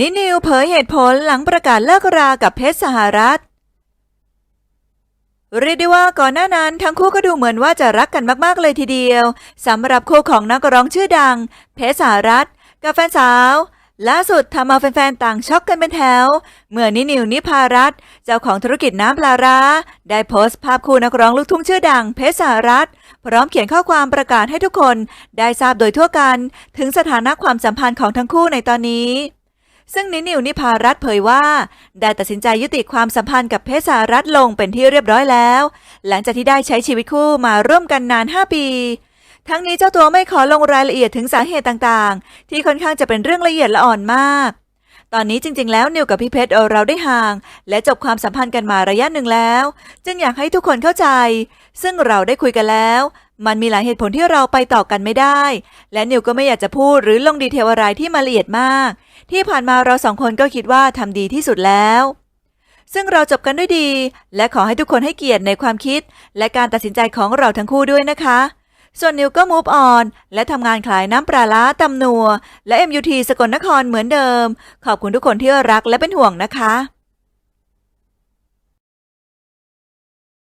นินิวเผยเหตุผลหลังประกาศเลิกรากับเพชรสหรัฐ เรียกได้ว่าก่อนหน้านั้นทั้งคู่ก็ดูเหมือนว่าจะรักกันมาก ๆ เลยทีเดียวสำหรับคู่ของนักร้องชื่อดัง เพชรสหรัฐ กับแฟนสาวล่าสุดทำเอาแฟนๆต่างช็อกกันเป็นแถว เมื่อนินิวนิพารัตเจ้าของธุรกิจน้ำปลาร้าได้โพสต์ภาพคู่นักร้องลูกทุ่งชื่อดังเพชรสหรัฐ พร้อมเขียนข้อความประกาศให้ทุกคน ได้ทราบโดยทั่วกัน ถึงสถานะความสัมพันธ์ของทั้งคู่ในตอนนี้ ซึ่งนินิวนิพารัตเผยว่า ได้ตัดสินใจยุติความสัมพันธ์กับเพชรสหรัฐลงเป็นที่เรียบร้อยแล้ว หลังจากที่ได้ใช้ชีวิตคู่มาร่วมกันนาน 5 ปี ทั้งนี้เจ้าตัวไม่ขอลงรายละเอียดถึงสาเหตุต่างๆ ที่ค่อนข้างจะเป็นเรื่องละเอียดละอ่อนมาก ตอนนี้จริง ๆ แล้วนิวกับพี่เพชรเราได้ห่าง และจบความสัมพันธ์กันมาระยะหนึ่งแล้ว จึงอยากให้ทุกคนเข้าใจ ซึ่งเราได้คุยกันแล้ว มันมีหลายเหตุผลที่เราไปต่อกันไม่ได้ และนิวก็ไม่อยากจะพูดหรือลงดีเทลอะไรที่มาละเอียดมาก ที่ผ่านมาเราสองคนก็คิดว่าทำดีที่สุดแล้ว ซึ่งเราจบกันด้วยดี และขอให้ทุกคนให้เกียรติในความคิด และการตัดสินใจของเราทั้งคู่ด้วยนะคะ ส่วนนิวก็มูฟออนและทำงานขายน้ำปลาล้าตำนัว และ MUT สกลนครเหมือนเดิม ขอบคุณทุกคนที่รักและเป็นห่วงนะคะ